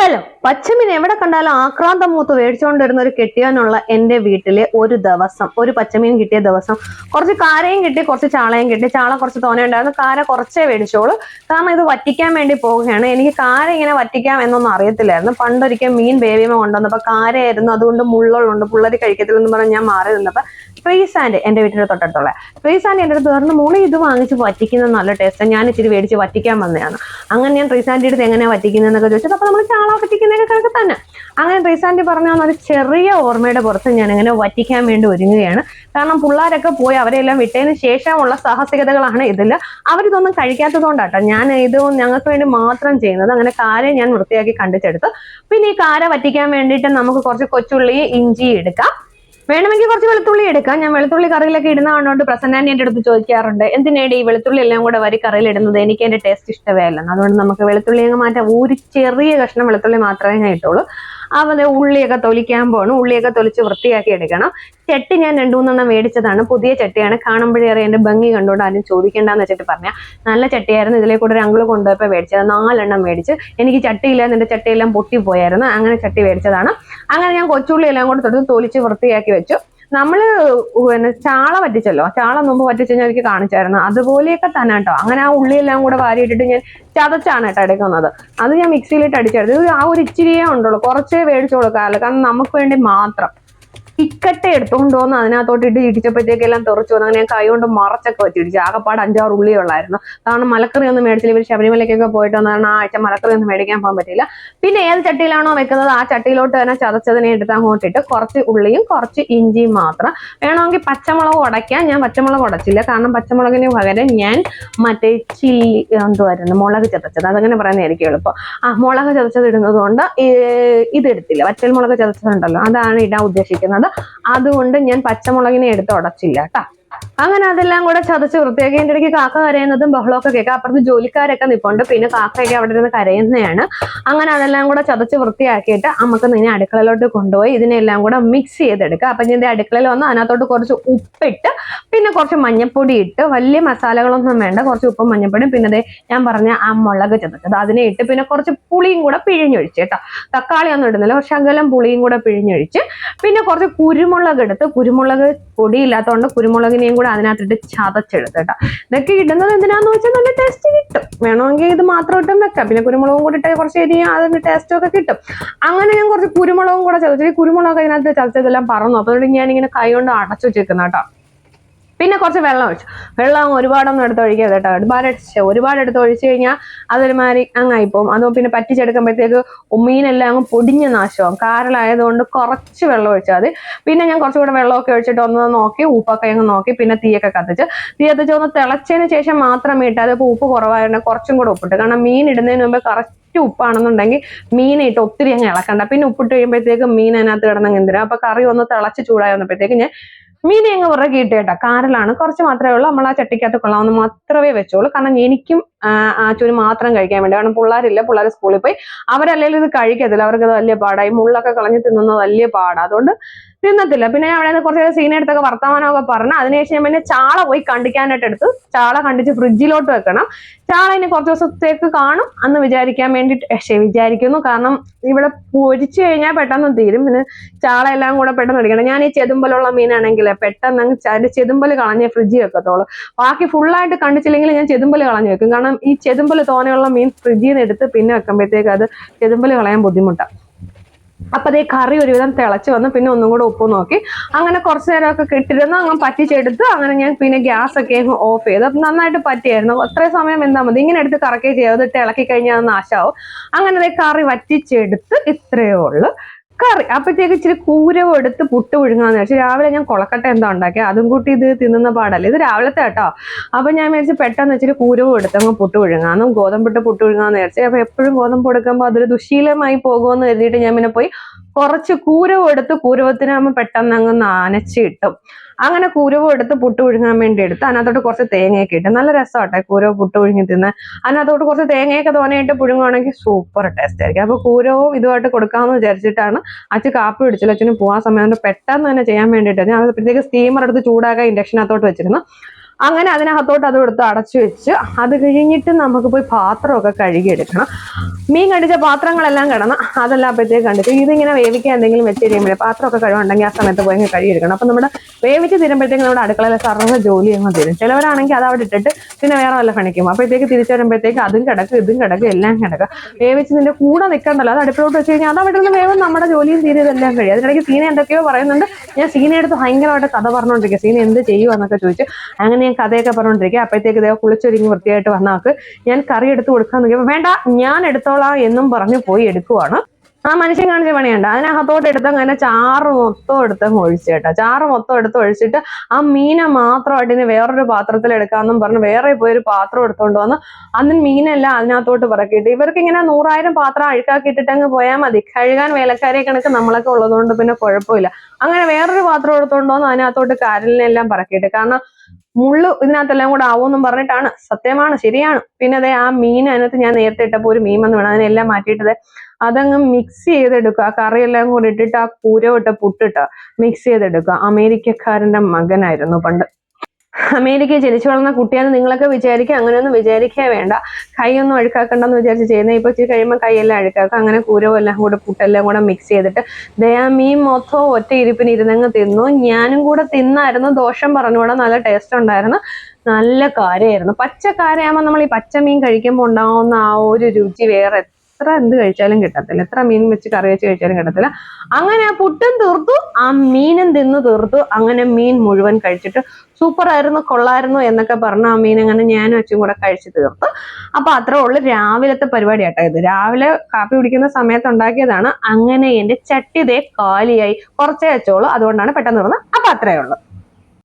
Hello പച്ചമീൻ എവിടെ കണ്ടാലും ആക്രാന്തം മൂത്ത് മേടിച്ചുകൊണ്ട് വരുന്ന ഒരു കെട്ടിയാനുള്ള എന്റെ വീട്ടിലെ ഒരു ദിവസം ഒരു പച്ചമീൻ കിട്ടിയ ദിവസം. കുറച്ച് കാരയും കിട്ടി കുറച്ച് ചാളയും കിട്ടി. ചാള കുറച്ച് തോനെ ഉണ്ടായിരുന്നു കാര കുറച്ചേ മേടിച്ചോളൂ. കാരണം ഇത് വറ്റിക്കാൻ വേണ്ടി പോവുകയാണ്. എനിക്ക് കാര ഇങ്ങനെ വറ്റിക്കാം എന്നൊന്നും അറിയത്തില്ലായിരുന്നു. പണ്ടൊരിക്കൽ മീൻ ബേബിമ കൊണ്ടുവന്നപ്പോൾ കാരയായിരുന്നു. അതുകൊണ്ട് മുള്ളുണ്ട് പുള്ളരി കഴിക്കത്തില്ലെന്ന് പറഞ്ഞ് ഞാൻ മാറി നിന്നപ്പോൾ ഫ്രീസ് ആൻഡ് എന്റെ വീട്ടിന്റെ തൊട്ടടുത്തുള്ള ഫ്രീസ് ആൻഡ് എന്റെ അടുത്ത് പറഞ്ഞു മോളെ ഇത് വാങ്ങിച്ച് വറ്റിക്കുന്നത് നല്ല ടേസ്റ്റ്. ഞാൻ ഇച്ചിരി മേടിച്ച് വറ്റിക്കാൻ വന്നതാണ്. അങ്ങനെ ഞാൻ റീസാൻഡി അടുത്ത് എങ്ങനെയാണ് വറ്റിക്കുന്നതെന്നൊക്കെ ചോദിച്ചത് അപ്പോൾ നമ്മൾ ചാള വറ്റിക്കുന്നതൊക്കെ കണക്ക് തന്നെ. അങ്ങനെ റീസാൻഡി പറഞ്ഞ ഒരു ചെറിയ ഓർമ്മയുടെ പുറത്ത് ഞാൻ ഇങ്ങനെ വറ്റിക്കാൻ വേണ്ടി ഒരുങ്ങുകയാണ്. കാരണം പിള്ളേരൊക്കെ പോയി അവരെല്ലാം വിട്ടതിന് ശേഷമുള്ള സാഹസികതകളാണ് ഇതിൽ അവരിതൊന്നും കഴിക്കാത്തത് കൊണ്ടാട്ടോ ഞാൻ ഇത് ഞങ്ങൾക്ക് വേണ്ടി മാത്രം ചെയ്യുന്നത്. അങ്ങനെ കാര ഞാൻ വൃത്തിയാക്കി കണ്ടിച്ചെടുത്ത് പിന്നെ ഈ കാര വറ്റിക്കാൻ വേണ്ടിയിട്ട് നമുക്ക് കുറച്ച് കൊച്ചുള്ളി ഇഞ്ചി എടുക്കാം. വേണമെങ്കിൽ കുറച്ച് വെളുത്തുള്ളി എടുക്കാം. ഞാൻ വെളുത്തുള്ളി കറിയിലൊക്കെ ഇടുന്ന കണ്ടുകൊണ്ട് പ്രസന്നാനി എന്റെ അടുത്ത് ചോദിക്കാറുണ്ട്. എന്തിനേടി ഈ വെളുത്തുള്ളി എല്ലാം കൂടെ വരി കറിയിൽ ഇടുന്നത്? എനിക്ക് എന്റെ ടേസ്റ്റ് ഇഷ്ടമേ അല്ല. അതുകൊണ്ട് നമുക്ക് വെളുത്തുള്ളി അങ്ങ് മാറ്റാം. ഒരു ചെറിയ കഷ്ണം വെളുത്തുള്ളി മാത്രമേ ഞാൻ ഇട്ടുള്ളൂ. അവന് ഉള്ളിയൊക്കെ തൊലിക്കാൻ പോകണം ഉള്ളിയൊക്കെ തൊലിച്ച് വൃത്തിയാക്കി എടുക്കണം. ചട്ടി ഞാൻ രണ്ടു മൂന്നെണ്ണം മേടിച്ചതാണ്. പുതിയ ചട്ടിയാണ്. കാണുമ്പോഴേ അറിയാം എന്റെ ഭംഗി കണ്ടുകൊണ്ട് ആരും ചോദിക്കേണ്ടെന്ന് വെച്ചിട്ട് പറഞ്ഞാൽ നല്ല ചട്ടിയായിരുന്നു. ഇതിലെ കൂടെ ഒരു അങ്കിൾ കൊണ്ടുപോയപ്പോൾ മേടിച്ചത്. നാലെണ്ണം മേടിച്ച്. എനിക്ക് ചട്ടിയില്ലാന്ന് എന്റെ ചട്ടിയെല്ലാം പൊട്ടിപ്പോയായിരുന്നു. അങ്ങനെ ചട്ടി മേടിച്ചതാണ്. അങ്ങനെ ഞാൻ കൊച്ചുള്ളി എല്ലാം കൂടെ തൊട്ട് തൊലിച്ച് വൃത്തിയാക്കി വെച്ചു. നമ്മൾ പിന്നെ ചാള പറ്റിച്ചല്ലോ ചാള മുമ്പ് പറ്റിച്ച് ഞാൻ എനിക്ക് കാണിച്ചായിരുന്നു. അതുപോലെയൊക്കെ തന്നെ കേട്ടോ. അങ്ങനെ ആ ഉള്ളിയെല്ലാം കൂടെ വാരിയിട്ടിട്ട് ഞാൻ ചതച്ചാണ് കേട്ടോ എടുക്കുന്നത്. അത് ഞാൻ മിക്സിയിലിട്ട് അടിച്ചെടുത്തു ആ ഒരു ഇച്ചിരിയേ ഉണ്ടുള്ളൂ കുറച്ചേ മേടിച്ചു കൊടുക്കാറുള്ളൂ കാരണം നമുക്ക് വേണ്ടി മാത്രം. ഇക്കട്ടെ എടുത്തുകൊണ്ട് വന്ന് അതിനകത്തോട്ട് ഇട്ട് ഇടിച്ചപ്പോഴത്തേക്ക് എല്ലാം തെറിച്ചു വന്നു അങ്ങനെ ഞാൻ കൈ കൊണ്ട് മറച്ചൊക്കെ വെച്ച് ഇടിച്ചു. ആകപ്പാട് അഞ്ചാറ് ഉള്ളി ഉള്ളായിരുന്നു. കാരണം മലക്കറി ഒന്നും മേടിച്ചില്ല. ഇവർ ശബരിമലയ്ക്കൊക്കെ പോയിട്ട് വന്നാണ് ആ ആഴ്ച മലക്കറി ഒന്നും മേടിക്കാൻ പോകാൻ പറ്റില്ല പിന്നെ ഏത് ചട്ടിയിലാണോ വെക്കുന്നത്? ആ ചട്ടിയിലോട്ട് തന്നെ ചതച്ചതിനെ എടുത്ത് അങ്ങോട്ട് ഇട്ട് കുറച്ച് ഉള്ളിയും കുറച്ച് ഇഞ്ചിയും മാത്രം. വേണമെങ്കിൽ പച്ചമുളക് ഉടയ്ക്കാൻ ഞാൻ പച്ചമുളക് ഉടച്ചില്ല. കാരണം പച്ചമുളകിന് പകരം ഞാൻ മറ്റേ ചില്ലി എന്തുവായിരുന്നു മുളക് ചതച്ചത്. അതങ്ങനെ പറയുന്നതായിരിക്കും എളുപ്പം. ആ മുളക് ചതച്ചത് ഇടുന്നത് കൊണ്ട് ഇത് എടുത്തില്ല. വറ്റൽ മുളക് ചതച്ചതുണ്ടല്ലോ. അതാണ് ഇടാൻ ഉദ്ദേശിക്കുന്നത്. അതുകൊണ്ട് ഞാൻ പച്ചമുളകിനെ എടുത്ത് ഉടച്ചില്ല കേട്ടോ. അങ്ങനെ അതെല്ലാം കൂടെ ചതച്ച് വൃത്തിയാക്കി. എന്റെ ഇടയ്ക്ക് കാക്ക കരയുന്നതും ബഹളമൊക്കെ കേൾക്കാം. അപ്പുറത്ത് ജോലിക്കാരൊക്കെ നിൽപ്പുണ്ട് പിന്നെ കാക്കയൊക്കെ അവിടെ ഇരുന്ന് കരയുന്നതാണ്. അങ്ങനെ അതെല്ലാം കൂടെ ചതച്ച് വൃത്തിയാക്കിയിട്ട് നമുക്ക് നിന്നെ അടുക്കളയിലോട്ട് കൊണ്ടുപോയി ഇതിനെല്ലാം കൂടെ മിക്സ് ചെയ്തെടുക്കുക അപ്പൊ ഞാൻ അടുക്കളയിൽ വന്ന് അതിനകത്തോട്ട് കുറച്ച് ഉപ്പിട്ട് പിന്നെ കുറച്ച് മഞ്ഞപ്പൊടി ഇട്ട് വലിയ മസാലകളൊന്നും വേണ്ട. കുറച്ച് ഉപ്പും മഞ്ഞപ്പൊടിയും. പിന്നെ അതേ ഞാൻ പറഞ്ഞ ആ മുളക് ചതച്ചത്. അതിനെ ഇട്ട് പിന്നെ കുറച്ച് പുളിയും കൂടെ പിഴിഞ്ഞൊഴിച്ച് കേട്ടോ. തക്കാളി ഒന്നും ഇടുന്നില്ല. പക്ഷെ അകലം പുളിയും കൂടെ പിഴിഞ്ഞൊഴിച്ച് പിന്നെ കുറച്ച് കുരുമുളക് എടുത്ത് കുരുമുളക് പൊടിയില്ലാത്തതുകൊണ്ട് കുരുമുളകിനെയും കൂടെ അതിനകത്തിട്ട് ചതച്ചെടുത്ത് കേട്ടോ. ഇതൊക്കെ ഇടുന്നത് എന്തിനാന്ന് വെച്ചാൽ നല്ല ടേസ്റ്റ് കിട്ടും. വേണമെങ്കിൽ ഇത് മാത്രം ഇട്ടും വെക്കാം. പിന്നെ കുരുമുളകും കൂടി ഇട്ട് കുറച്ച് എരിയും അതിന് ടേസ്റ്റും ഒക്കെ കിട്ടും. അങ്ങനെ ഞാൻ കുറച്ച് കുരുമുളകും കൂടെ ചതച്ചു. കുരുമുളക് അതിനകത്ത് ചതച്ചതെല്ലാം പറന്നു. അപ്പോൾ ഞാൻ ഇങ്ങനെ കൈ കൊണ്ട് അടച്ചു വെച്ചേക്കുന്ന കേട്ടോ. പിന്നെ കുറച്ച് വെള്ളം ഒഴിച്ചു. വെള്ളം ഒരുപാടൊന്നും എടുത്ത് ഒഴിക്കരുത് കേട്ടോ. ഒരുപാട് ഒരുപാട് എടുത്ത് ഒഴിച്ചു കഴിഞ്ഞാൽ അതൊരുമാതിരി അങ്ങായിപ്പോവും അത് പിന്നെ പറ്റിച്ചെടുക്കുമ്പോഴത്തേക്ക് മീനെല്ലാം അങ്ങ് പൊടിഞ്ഞ് നാശമാവും. കാരലായതുകൊണ്ട് കുറച്ച് വെള്ളം ഒഴിച്ചാൽ മതി. പിന്നെ ഞാൻ കുറച്ചുകൂടെ വെള്ളമൊക്കെ ഒഴിച്ചിട്ട് ഒന്ന് നോക്കി ഉപ്പൊക്കെ അങ്ങ് നോക്കി പിന്നെ തീയൊക്കെ കത്തിച്ച്. തീ കത്തിച്ച് ഒന്ന് തിളച്ചതിന് ശേഷം മാത്രം ഇട്ട് അതിപ്പോൾ ഉപ്പ് കുറവായിരുന്നു കുറച്ചും കൂടെ ഉപ്പിട്ട്. കാരണം മീൻ ഇടുന്നതിന് മുമ്പ് കറക്റ്റ് ഉപ്പാണെന്നുണ്ടെങ്കിൽ മീനിട്ട് ഒത്തിരി അങ്ങ് ഇളക്കണ്ട. പിന്നെ ഉപ്പിട്ട് കഴിയുമ്പോഴത്തേക്ക് മീൻ അതിനകത്ത് കിടന്നങ്ങ് എന്തിനാ? അപ്പൊ കറി ഒന്ന് തിളച്ച് ചൂടായി വന്നപ്പോഴത്തേക്ക് ഞാൻ മീനെ അങ്ങ് പുറകെ ഇട്ട് കേട്ടോ. കാരലാണ്. കുറച്ച് മാത്രമേ ഉള്ളൂ. നമ്മൾ ആ ചട്ടിക്കകത്ത് കൊള്ളാവുന്ന മാത്രമേ വെച്ചോളൂ. കാരണം എനിക്കും ആ ചൂര് മാത്രം കഴിക്കാൻ വേണ്ടി. കാരണം പിള്ളേരില്ല. പിള്ളേർ സ്കൂളിൽ പോയി. അവരല്ലെങ്കിൽ ഇത് കഴിക്കത്തില്ല. അവർക്ക് അത് വലിയ പാടായി മുള്ളൊക്കെ കളഞ്ഞ് തിന്നുന്നത് വലിയ പാടാണ് അതുകൊണ്ട് തിന്നത്തില്ല. പിന്നെ ഞാൻ അവിടെ നിന്ന് കുറച്ച് സീനെടുത്തൊക്കെ വർത്തമാനമൊക്കെ പറഞ്ഞു അതിനുശേഷം ഞാൻ പിന്നെ ചാള പോയി കണ്ടിക്കാനായിട്ട് എടുത്തു. ചാള കണ്ടിച്ച് ഫ്രിഡ്ജിലോട്ട് വെക്കണം. ചാള ഇനി കുറച്ച് ദിവസത്തേക്ക് കാണും അന്ന് വിചാരിക്കാൻ വേണ്ടിയിട്ട് പക്ഷേ വിചാരിക്കുന്നു. കാരണം ഇവിടെ പൊരിച്ചു കഴിഞ്ഞാൽ പെട്ടെന്ന് തീരും. പിന്നെ ചാള എല്ലാം കൂടെ പെട്ടെന്ന് എടുക്കണം ഞാൻ ഈ ചെതുമ്പലുള്ള മീനാണെങ്കിൽ പെട്ടെന്ന് അങ്ങ് അതിന്റെ ചെതുമ്പൽ കളഞ്ഞ് ഫ്രിഡ്ജിൽ വെക്കത്തുള്ളൂ. ബാക്കി ഫുള്ളായിട്ട് കണ്ടിച്ചില്ലെങ്കിൽ ഞാൻ ചെതുമ്പൽ കളഞ്ഞു വെക്കും. കാരണം ഈ ചെതുമ്പൽ തോനെയുള്ള മീൻ ഫ്രിഡ്ജിൽ നിന്ന് എടുത്ത് പിന്നെ വെക്കുമ്പോഴത്തേക്ക് അത് ചെതുമ്പൽ കളയാൻ ബുദ്ധിമുട്ടാണ് അപ്പൊ അതേ കറി ഒരുവിധം തിളച്ച് വന്ന്. പിന്നെ ഒന്നും കൂടെ ഉപ്പ് നോക്കി. അങ്ങനെ കുറച്ച് നേരമൊക്കെ കിട്ടിരുന്നു അങ്ങ് പറ്റിച്ചെടുത്ത് അങ്ങനെ ഞാൻ പിന്നെ ഗ്യാസ് ഒക്കെ ഓഫ് ചെയ്തു. അപ്പൊ നന്നായിട്ട് പറ്റിയായിരുന്നു. അത്രയും സമയം എന്താ മതി. ഇങ്ങനെ എടുത്ത് കറക്കേ ചെയ്യാതെ ഇട്ട് ഇളക്കി കഴിഞ്ഞാൽ നാശാവും അങ്ങനെ അതേ കറി വറ്റിച്ചെടുത്ത് ഇത്രയേ ഉള്ളൂ. കറി അപ്പോഴത്തേക്ക് ഇച്ചിരി കൂരവും എടുത്ത് പുട്ട് പുഴുങ്ങാന്ന് വെച്ചാൽ രാവിലെ ഞാൻ കൊളക്കട്ട എന്താ ഉണ്ടാക്കിയത് അതും കൂട്ടി ഇത് തിന്നുന്ന പാടല്ലേ? ഇത് രാവിലത്തെ കേട്ടോ. അപ്പൊ ഞാൻ വിചാരിച്ചു പെട്ടെന്ന് വെച്ചിട്ട് കൂരവും എടുത്ത് അങ്ങ് പുട്ട് പുഴുങ്ങാന്നും ഗോതമ്പിട്ട് പുട്ട് പുഴുങ്ങാന്ന് വിചാരിച്ചു. അപ്പൊ എപ്പോഴും ഗോതമ്പ് എടുക്കുമ്പോൾ അതൊരു ദുശീലമായി പോകുമെന്ന് കരുതിയിട്ട് ഞാൻ പിന്നെ പോയി കുറച്ച് കൂരവും എടുത്ത് കൂരവത്തിനാകുമ്പോൾ പെട്ടെന്ന് അങ്ങ് നനച്ച് കിട്ടും. അങ്ങനെ കുരുവ് എടുത്ത് പുട്ട് പുഴുങ്ങാൻ വേണ്ടി എടുത്ത് അതിനകത്തോട്ട് കുറച്ച് തേങ്ങയൊക്കെ ഇട്ട് നല്ല രസമാട്ടെ കുരുവ് പുട്ട് പുഴുങ്ങി തിന്ന് അതിനകത്തോട്ട് കുറച്ച് തേങ്ങയൊക്കെ തോനെയായിട്ട് പുഴുങ്ങുവാണെങ്കിൽ സൂപ്പർ ടേസ്റ്റ് ആയിരിക്കും. അപ്പോൾ കൂരവും ഇതുമായിട്ട് കൊടുക്കാമെന്ന് വിചാരിച്ചിട്ടാണ് അച്ഛൻ കാപ്പി പിടിച്ചില്ല അച്ഛന് പോകാൻ സമയം പെട്ടെന്ന് തന്നെ ചെയ്യാൻ വേണ്ടിയിട്ട് ഞാൻ അപ്പോഴത്തേക്ക് സ്റ്റീമർ എടുത്ത് ചൂടാക്കാൻ ഇൻഡക്ഷനകത്തോട്ട് വെച്ചിരുന്നു. അങ്ങനെ അതിനകത്തോട്ട് അത് എടുത്ത് അടച്ചു വെച്ച് അത് കഴിഞ്ഞിട്ട് നമുക്ക് പോയി പാത്രമൊക്കെ കഴുകിയെടുക്കണം. മീൻ കണ്ടിച്ച പാത്രങ്ങളെല്ലാം കിടന്ന് അതെല്ലാം അപ്പോഴത്തേക്ക് കണ്ടിട്ട് ഇതിങ്ങനെ വേവിക്കാൻ എന്തെങ്കിലും വെച്ച് കഴിയുമ്പോഴേ പാത്രമൊക്കെ കഴിവുണ്ടെങ്കിൽ ആ സമയത്ത് പോയി കഴുകിയെടുക്കണം. അപ്പം നമ്മുടെ വേവിച്ച് തീരുമ്പോഴത്തേക്ക് നമ്മുടെ അടുക്കളയിലെ സർവ ജോലി അങ്ങ് തീരും. ചിലവരാണെങ്കിൽ അത് അവിടെ ഇട്ടിട്ട് പിന്നെ വേറെ വല്ല പണിക്കും. അപ്പോഴത്തേക്ക് തിരിച്ചു വരുമ്പോഴത്തേക്ക് അതും കിടക്കും ഇതും കിടക്കും എല്ലാം കിടക്കും. നിന്റെ കൂടെ നിൽക്കണ്ടല്ലോ അത് അടുപ്പിലോട്ട് വെച്ച് കഴിഞ്ഞാൽ അത് അവിടെ നിന്ന് വേവും നമ്മുടെ ജോലിയും തീരെ ഇതെല്ലാം കഴിയും. അതിനിടയ്ക്ക് സീന എന്തൊക്കെയോ പറയുന്നുണ്ട്. ഞാൻ സീനയെടുത്ത് ഭയങ്കരമായിട്ട് കഥ പറഞ്ഞുകൊണ്ടിരിക്കുക സീന എന്ത് ചെയ്യുമെന്നൊക്കെ ചോദിച്ചു. അങ്ങനെ ഞാൻ കഥയൊക്കെ പറഞ്ഞുകൊണ്ടിരിക്കുക. അപ്പോഴത്തേക്ക് ഇതേ കുളിച്ചൊരുങ്ങി വൃത്തിയായിട്ട് വന്നാക്ക് ഞാൻ കറി എടുത്ത് നോക്കിയപ്പോൾ വേണ്ട ഞാൻ എടുത്തോളാം എന്നും പറഞ്ഞു പോയി എടുക്കുവാണ്. ആ മനുഷ്യൻ കാണിച്ച പണിയുണ്ട്. അതിനകത്തോട്ട് എടുത്ത് അങ്ങനെ ചാറ് മൊത്തം എടുത്ത് ഒഴിച്ച് കേട്ടോ. ചാറ് മൊത്തം എടുത്ത് ഒഴിച്ചിട്ട് ആ മീനെ മാത്രമായിട്ട് ഇനി വേറൊരു പാത്രത്തിൽ എടുക്കാമെന്നും പറഞ്ഞ് വേറെ പോയി ഒരു പാത്രം എടുത്തോണ്ട് വന്ന് അന്ന് മീനെല്ലാം അതിനകത്തോട്ട് പറക്കിയിട്ട് ഇവർക്ക് ഇങ്ങനെ നൂറായിരം പാത്രം അഴുക്കാക്കിയിട്ടിട്ട് അങ്ങ് പോയാൽ മതി. കഴുകാൻ വേലക്കാരെ കണക്ക് നമ്മളൊക്കെ ഉള്ളതുകൊണ്ട് പിന്നെ കുഴപ്പമില്ല. അങ്ങനെ വേറൊരു പാത്രം എടുത്തോണ്ട് വന്ന് അതിനകത്തോട്ട് കാരലിനെല്ലാം പറക്കിയിട്ട്. കാരണം മുള്ള് ഇതിനകത്തെല്ലാം കൂടെ ആവുമെന്നും പറഞ്ഞിട്ടാണ്. സത്യമാണ് ശരിയാണ്. പിന്നെ അതെ ആ മീൻ അതിനകത്ത് ഞാൻ നേരത്തെ ഇട്ടപ്പോൾ ഒരു മീൻ വന്ന് വേണം. അതിനെല്ലാം മാറ്റിയിട്ടത് അതങ്ങ് മിക്സ് ചെയ്തെടുക്കുക. ആ കറിയെല്ലാം കൂടി ഇട്ടിട്ട് ആ കൂരവിട്ട പുട്ടിട്ട് മിക്സ് ചെയ്തെടുക്കുക. അമേരിക്കക്കാരന്റെ മകനായിരുന്നു പണ്ട്. അമേരിക്കയിൽ ജനിച്ചു വളർന്ന കുട്ടിയാന്ന് നിങ്ങളൊക്കെ വിചാരിക്കുക അങ്ങനെയൊന്നും വിചാരിക്കേ വേണ്ട. കൈയൊന്നും അഴുക്കാക്കണ്ടെന്ന് വിചാരിച്ച് ചെയ്യുന്നത്. ഇപ്പൊ ഇച്ചിരി കഴിയുമ്പോൾ കൈയെല്ലാം അഴുക്കാക്കുക അങ്ങനെ കൂരവും എല്ലാം കൂടെ പുട്ടെല്ലാം കൂടെ മിക്സ് ചെയ്തിട്ട് ദയാ മീൻ മൊത്തം ഒറ്റ ഇരിപ്പിന് ഇരുന്നങ്ങ് തിന്നു. ഞാനും കൂടെ തിന്നായിരുന്നു. ദോഷം പറഞ്ഞുകൂടെ. നല്ല ടേസ്റ്റ് ഉണ്ടായിരുന്നു. നല്ല കാര്യമായിരുന്നു പച്ചക്കാരയാകുമ്പോൾ നമ്മൾ ഈ പച്ചമീൻ കഴിക്കുമ്പോൾ ഉണ്ടാവുന്ന ആ ഒരു രുചി വേറെ എത്ര എന്ത് കഴിച്ചാലും കിട്ടത്തില്ല. എത്ര മീൻ വെച്ച് കറി വെച്ച് കഴിച്ചാലും കിട്ടത്തില്ല. അങ്ങനെ ആ പുട്ടും തീർത്തു ആ മീനും തിന്നു തീർത്തു. അങ്ങനെ മീൻ മുഴുവൻ കഴിച്ചിട്ട് സൂപ്പർ ആയിരുന്നു കൊള്ളായിരുന്നു എന്നൊക്കെ പറഞ്ഞ ആ മീൻ അങ്ങനെ ഞാനും അച്ഛനും കൂടെ കഴിച്ച് തീർത്തു. അപ്പൊ അത്രേ ഉള്ളു രാവിലത്തെ പരിപാടി ആട്ടോ ഇത്. രാവിലെ കാപ്പി കുടിക്കുന്ന സമയത്ത് ഉണ്ടാക്കിയതാണ്. അങ്ങനെ എന്റെ ചട്ടിതേ കാലിയായി. കുറച്ചേ അച്ചോളൂ അതുകൊണ്ടാണ് പെട്ടെന്ന് തീർന്നത്. അപ്പൊ അത്രേ ഉള്ളൂ.